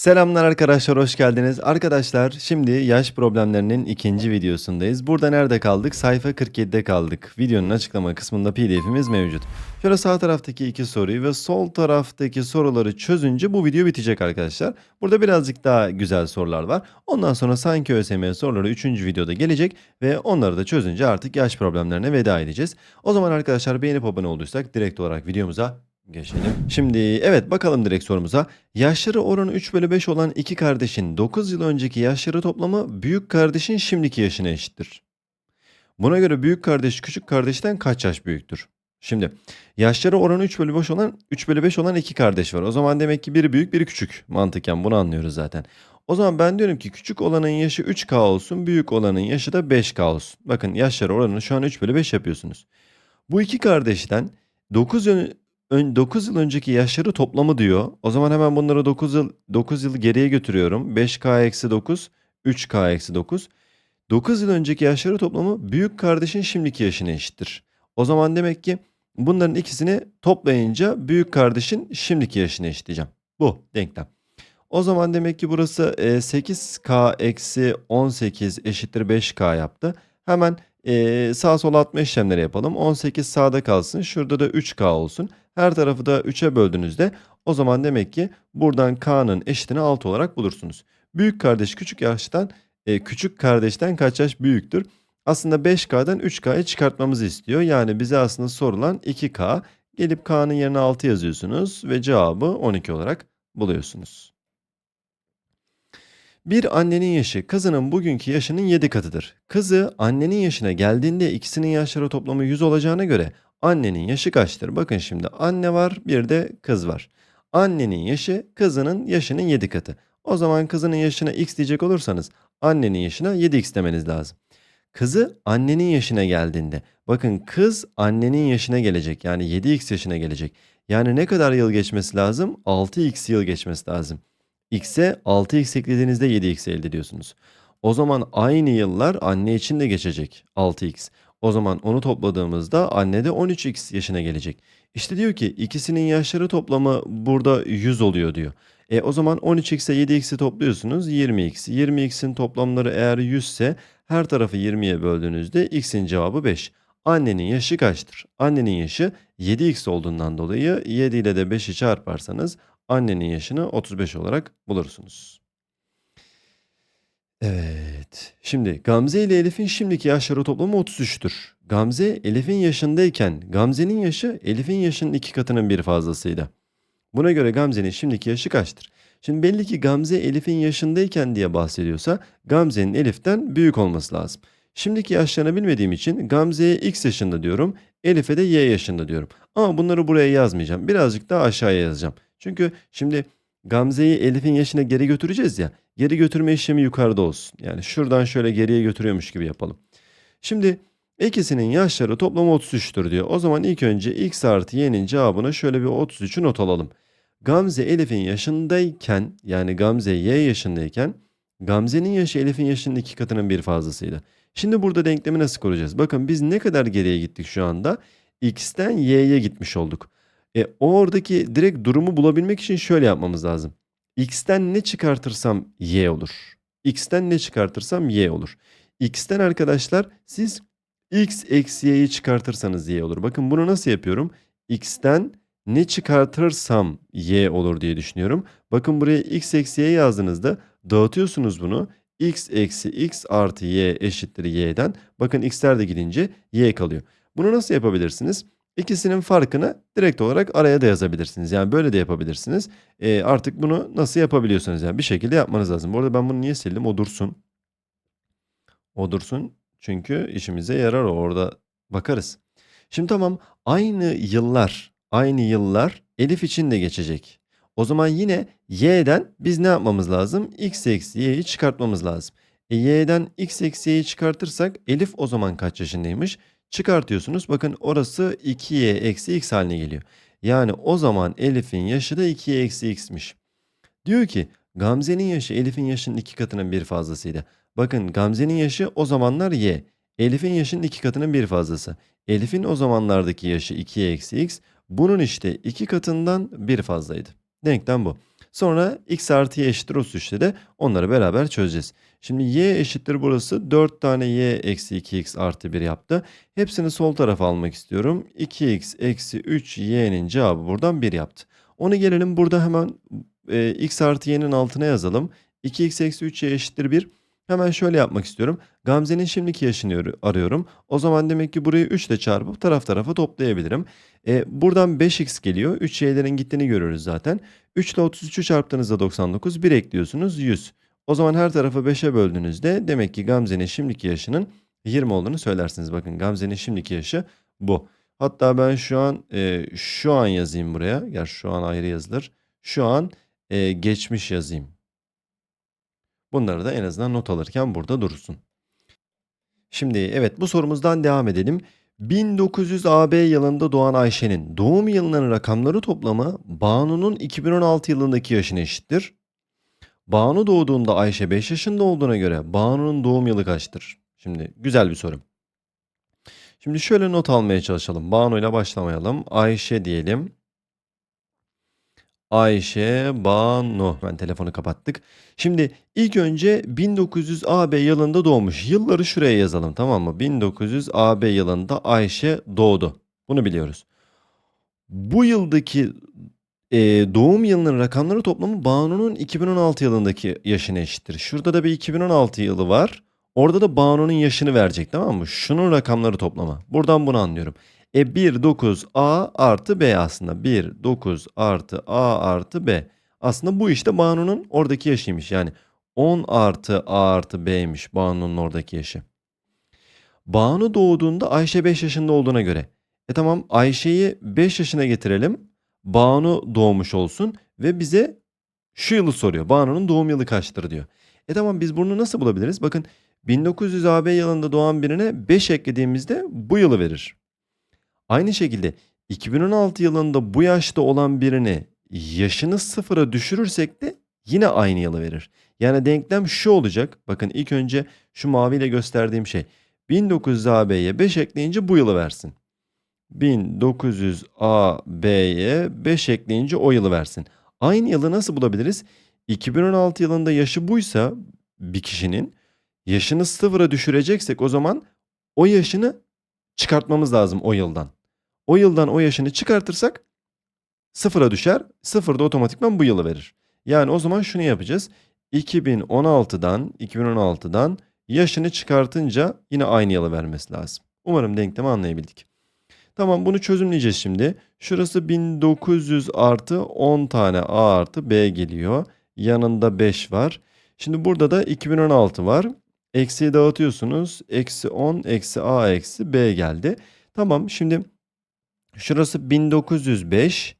Selamlar arkadaşlar, hoş geldiniz. Arkadaşlar, şimdi yaş problemlerinin ikinci videosundayız. Burada nerede kaldık? Sayfa 47'de kaldık. Videonun açıklama kısmında pdf'imiz mevcut. Şöyle sağ taraftaki iki soruyu ve sol taraftaki soruları çözünce bu video bitecek arkadaşlar. Burada birazcık daha güzel sorular var. Ondan sonra sanki ÖSYM soruları 3. videoda gelecek ve onları da çözünce artık yaş problemlerine veda edeceğiz. O zaman arkadaşlar beğenip abone olduysak direkt olarak videomuza Geçelim. Şimdi evet bakalım direkt sorumuza. Yaşları oranı 3 bölü 5 olan iki kardeşin 9 yıl önceki yaşları toplamı büyük kardeşin şimdiki yaşına eşittir. Buna göre büyük kardeş küçük kardeşten kaç yaş büyüktür? Şimdi yaşları oranı 3 bölü 5 olan 3 bölü 5 olan iki kardeş var. O zaman demek ki biri büyük biri küçük. Mantıken bunu anlıyoruz zaten. O zaman ben diyorum ki küçük olanın yaşı 3K olsun büyük olanın yaşı da 5K olsun. Bakın yaşları oranını şu an 3 bölü 5 yapıyorsunuz. Bu iki kardeşten 9 yıl, 9 yıl önceki yaşları toplamı diyor. O zaman hemen bunları 9 yıl 9 yıl geriye götürüyorum. 5K eksi 9, 3K eksi 9. 9 yıl önceki yaşları toplamı büyük kardeşin şimdiki yaşına eşittir. O zaman demek ki bunların ikisini toplayınca büyük kardeşin şimdiki yaşına eşitleyeceğim. Bu denklem. O zaman demek ki burası 8K eksi 18 eşittir 5K yaptı. Hemen e, sağ sol atma işlemleri yapalım. 18 sağda kalsın. Şurada da 3K olsun. Her tarafı da 3'e böldüğünüzde o zaman demek ki buradan K'nın eşitini 6 olarak bulursunuz. Büyük kardeş küçük yaştan e, küçük kardeşten kaç yaş büyüktür? Aslında 5K'dan 3K'yı çıkartmamızı istiyor. Yani bize aslında sorulan 2K. Gelip K'nın yerine 6 yazıyorsunuz ve cevabı 12 olarak buluyorsunuz. Bir annenin yaşı kızının bugünkü yaşının 7 katıdır. Kızı annenin yaşına geldiğinde ikisinin yaşları toplamı 100 olacağına göre annenin yaşı kaçtır? Bakın şimdi anne var bir de kız var. Annenin yaşı kızının yaşının 7 katı. O zaman kızının yaşına x diyecek olursanız annenin yaşına 7x demeniz lazım. Kızı annenin yaşına geldiğinde bakın kız annenin yaşına gelecek yani 7x yaşına gelecek. Yani ne kadar yıl geçmesi lazım? 6x yıl geçmesi lazım. X'e 6x eklediğinizde 7x elde ediyorsunuz. O zaman aynı yıllar anne için de geçecek 6x. O zaman onu topladığımızda anne de 13x yaşına gelecek. İşte diyor ki ikisinin yaşları toplamı burada 100 oluyor diyor. E o zaman 13x'e 7x'i topluyorsunuz 20x. 20x'in toplamları eğer 100 ise her tarafı 20'ye böldüğünüzde x'in cevabı 5. Annenin yaşı kaçtır? Annenin yaşı 7x olduğundan dolayı 7 ile de 5'i çarparsanız annenin yaşını 35 olarak bulursunuz. Evet. Şimdi Gamze ile Elif'in şimdiki yaşları toplamı 33'tür. Gamze Elif'in yaşındayken Gamze'nin yaşı Elif'in yaşının iki katının bir fazlasıydı. Buna göre Gamze'nin şimdiki yaşı kaçtır? Şimdi belli ki Gamze Elif'in yaşındayken diye bahsediyorsa Gamze'nin Elif'ten büyük olması lazım. Şimdiki yaşlarını bilmediğim için Gamze'ye x yaşında diyorum. Elif'e de y yaşında diyorum. Ama bunları buraya yazmayacağım. Birazcık daha aşağıya yazacağım. Çünkü şimdi Gamze'yi Elif'in yaşına geri götüreceğiz ya. Geri götürme işlemi yukarıda olsun. Yani şuradan şöyle geriye götürüyormuş gibi yapalım. Şimdi ikisinin yaşları toplamı 33'tür diyor. O zaman ilk önce x artı y'nin cevabına şöyle bir 33'ü not alalım. Gamze Elif'in yaşındayken yani Gamze y yaşındayken Gamze'nin yaşı Elif'in yaşının iki katının bir fazlasıydı. Şimdi burada denklemi nasıl kuracağız? Bakın biz ne kadar geriye gittik şu anda? X'ten y'ye gitmiş olduk. E, oradaki direkt durumu bulabilmek için şöyle yapmamız lazım. X'ten ne çıkartırsam y olur. X'ten ne çıkartırsam y olur. X'ten arkadaşlar siz x eksi y'yi çıkartırsanız y olur. Bakın bunu nasıl yapıyorum? X'ten ne çıkartırsam y olur diye düşünüyorum. Bakın buraya x eksi y yazdığınızda dağıtıyorsunuz bunu. x eksi x artı y eşittir y'den. Bakın x'ler de gidince y kalıyor. Bunu nasıl yapabilirsiniz? İkisinin farkını direkt olarak araya da yazabilirsiniz. Yani böyle de yapabilirsiniz. E, artık bunu nasıl yapabiliyorsanız yani bir şekilde yapmanız lazım. Bu arada ben bunu niye sildim? O dursun. O dursun çünkü işimize yarar o. Orada bakarız. Şimdi tamam aynı yıllar, aynı yıllar Elif için de geçecek. O zaman yine y'den biz ne yapmamız lazım? x eksi y'yi çıkartmamız lazım. E, y'den x eksi y'yi çıkartırsak Elif o zaman kaç yaşındaymış? Çıkartıyorsunuz. Bakın orası 2y eksi x haline geliyor. Yani o zaman Elif'in yaşı da 2y eksi x'miş. Diyor ki Gamze'nin yaşı Elif'in yaşının iki katının bir fazlasıydı. Bakın Gamze'nin yaşı o zamanlar y. Elif'in yaşının iki katının bir fazlası. Elif'in o zamanlardaki yaşı 2y eksi x. Bunun işte iki katından bir fazlaydı. Denklem bu. Sonra x artı y eşittir 33'te de onları beraber çözeceğiz. Şimdi y eşittir burası 4 tane y eksi 2x artı 1 yaptı. Hepsini sol tarafa almak istiyorum. 2x eksi 3y'nin cevabı buradan 1 yaptı. Onu gelelim burada hemen e, x artı y'nin altına yazalım. 2x eksi 3y eşittir 1. Hemen şöyle yapmak istiyorum. Gamze'nin şimdiki yaşını arı- arıyorum. O zaman demek ki burayı 3 ile çarpıp taraf tarafa toplayabilirim. E, buradan 5x geliyor. 3y'lerin gittiğini görürüz zaten. 3 ile 33'ü çarptığınızda 99. 1 ekliyorsunuz 100. O zaman her tarafı 5'e böldüğünüzde demek ki Gamze'nin şimdiki yaşının 20 olduğunu söylersiniz. Bakın Gamze'nin şimdiki yaşı bu. Hatta ben şu an e, şu an yazayım buraya. Gerçi şu an ayrı yazılır. Şu an e, geçmiş yazayım. Bunları da en azından not alırken burada dursun. Şimdi evet bu sorumuzdan devam edelim. 1900 AB yılında doğan Ayşe'nin doğum yılının rakamları toplamı Banu'nun 2016 yılındaki yaşına eşittir. Banu doğduğunda Ayşe 5 yaşında olduğuna göre Banu'nun doğum yılı kaçtır? Şimdi güzel bir soru. Şimdi şöyle not almaya çalışalım. Banu ile başlamayalım. Ayşe diyelim. Ayşe, Banu. Ben telefonu kapattık. Şimdi ilk önce 1900 AB yılında doğmuş. Yılları şuraya yazalım tamam mı? 1900 AB yılında Ayşe doğdu. Bunu biliyoruz. Bu yıldaki e, doğum yılının rakamları toplamı Banu'nun 2016 yılındaki yaşına eşittir. Şurada da bir 2016 yılı var. Orada da Banu'nun yaşını verecek tamam mı? Şunun rakamları toplama. Buradan bunu anlıyorum. E 1 9 A artı B aslında. 1 9 artı A artı B. Aslında bu işte Banu'nun oradaki yaşıymış. Yani 10 artı A artı B'ymiş Banu'nun oradaki yaşı. Banu doğduğunda Ayşe 5 yaşında olduğuna göre. E tamam Ayşe'yi 5 yaşına getirelim. Banu doğmuş olsun ve bize şu yılı soruyor. Banu'nun doğum yılı kaçtır diyor. E tamam biz bunu nasıl bulabiliriz? Bakın 1900 AB yılında doğan birine 5 eklediğimizde bu yılı verir. Aynı şekilde 2016 yılında bu yaşta olan birini yaşını sıfıra düşürürsek de yine aynı yılı verir. Yani denklem şu olacak. Bakın ilk önce şu maviyle gösterdiğim şey. 1900 AB'ye 5 ekleyince bu yılı versin. 1900 AB'ye 5 ekleyince o yılı versin. Aynı yılı nasıl bulabiliriz? 2016 yılında yaşı buysa bir kişinin yaşını sıfıra düşüreceksek o zaman o yaşını çıkartmamız lazım o yıldan. O yıldan o yaşını çıkartırsak sıfıra düşer. Sıfır da otomatikman bu yılı verir. Yani o zaman şunu yapacağız. 2016'dan 2016'dan yaşını çıkartınca yine aynı yılı vermesi lazım. Umarım denklemi anlayabildik. Tamam bunu çözümleyeceğiz şimdi. Şurası 1900 artı 10 tane A artı B geliyor. Yanında 5 var. Şimdi burada da 2016 var. Eksiyi dağıtıyorsunuz. Eksi 10 eksi A eksi B geldi. Tamam şimdi şurası 1905.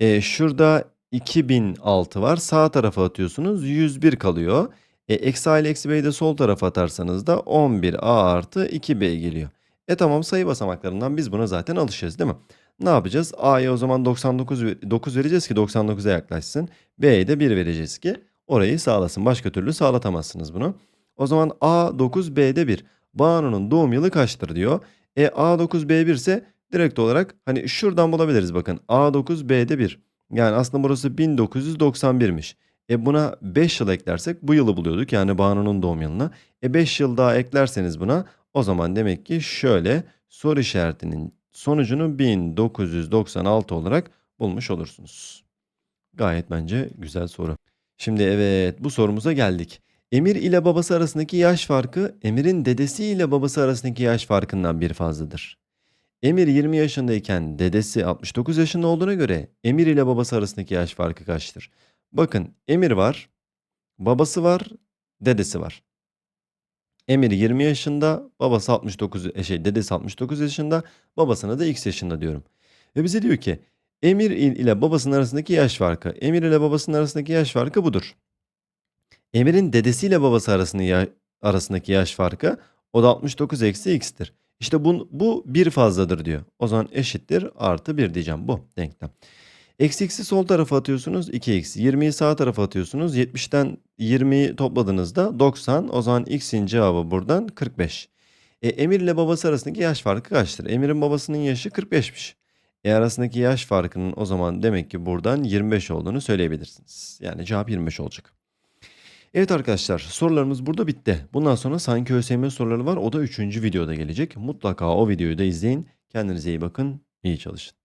E, şurada 2006 var. Sağ tarafa atıyorsunuz. 101 kalıyor. E, eksi A ile eksi B'yi de sol tarafa atarsanız da 11A artı 2B geliyor. E tamam sayı basamaklarından biz buna zaten alışacağız değil mi? Ne yapacağız? A'ya o zaman 99 ve- 9 vereceğiz ki 99'a yaklaşsın. B'ye de 1 vereceğiz ki orayı sağlasın. Başka türlü sağlatamazsınız bunu. O zaman A 9 B'de 1. Banu'nun doğum yılı kaçtır diyor. E A 9 B 1 ise direkt olarak hani şuradan bulabiliriz bakın. A 9 B'de 1. Yani aslında burası 1991'miş. E buna 5 yıl eklersek bu yılı buluyorduk yani Banu'nun doğum yılına. E 5 yıl daha eklerseniz buna o zaman demek ki şöyle soru işaretinin sonucunu 1996 olarak bulmuş olursunuz. Gayet bence güzel soru. Şimdi evet bu sorumuza geldik. Emir ile babası arasındaki yaş farkı Emir'in dedesi ile babası arasındaki yaş farkından bir fazladır. Emir 20 yaşındayken dedesi 69 yaşında olduğuna göre Emir ile babası arasındaki yaş farkı kaçtır? Bakın Emir var, babası var, dedesi var. Emir 20 yaşında, babası 69 e, şey dedesi 69 yaşında, babasına da X yaşında diyorum. Ve bize diyor ki Emir il- ile babasının arasındaki yaş farkı. Emir ile babasının arasındaki yaş farkı budur. Emir'in dedesiyle babası arasındaki yaş farkı o da 69 eksi x'tir. İşte bu, bu bir fazladır diyor. O zaman eşittir artı 1 diyeceğim bu denklem. Eksi x'i sol tarafa atıyorsunuz 2x. 20'yi sağ tarafa atıyorsunuz. 70'ten 20'yi topladığınızda 90. O zaman x'in cevabı buradan 45. E, Emir ile babası arasındaki yaş farkı kaçtır? Emir'in babasının yaşı 45'miş. E arasındaki yaş farkının o zaman demek ki buradan 25 olduğunu söyleyebilirsiniz. Yani cevap 25 olacak. Evet arkadaşlar sorularımız burada bitti. Bundan sonra sanki ÖSYM soruları var. O da 3. videoda gelecek. Mutlaka o videoyu da izleyin. Kendinize iyi bakın. İyi çalışın.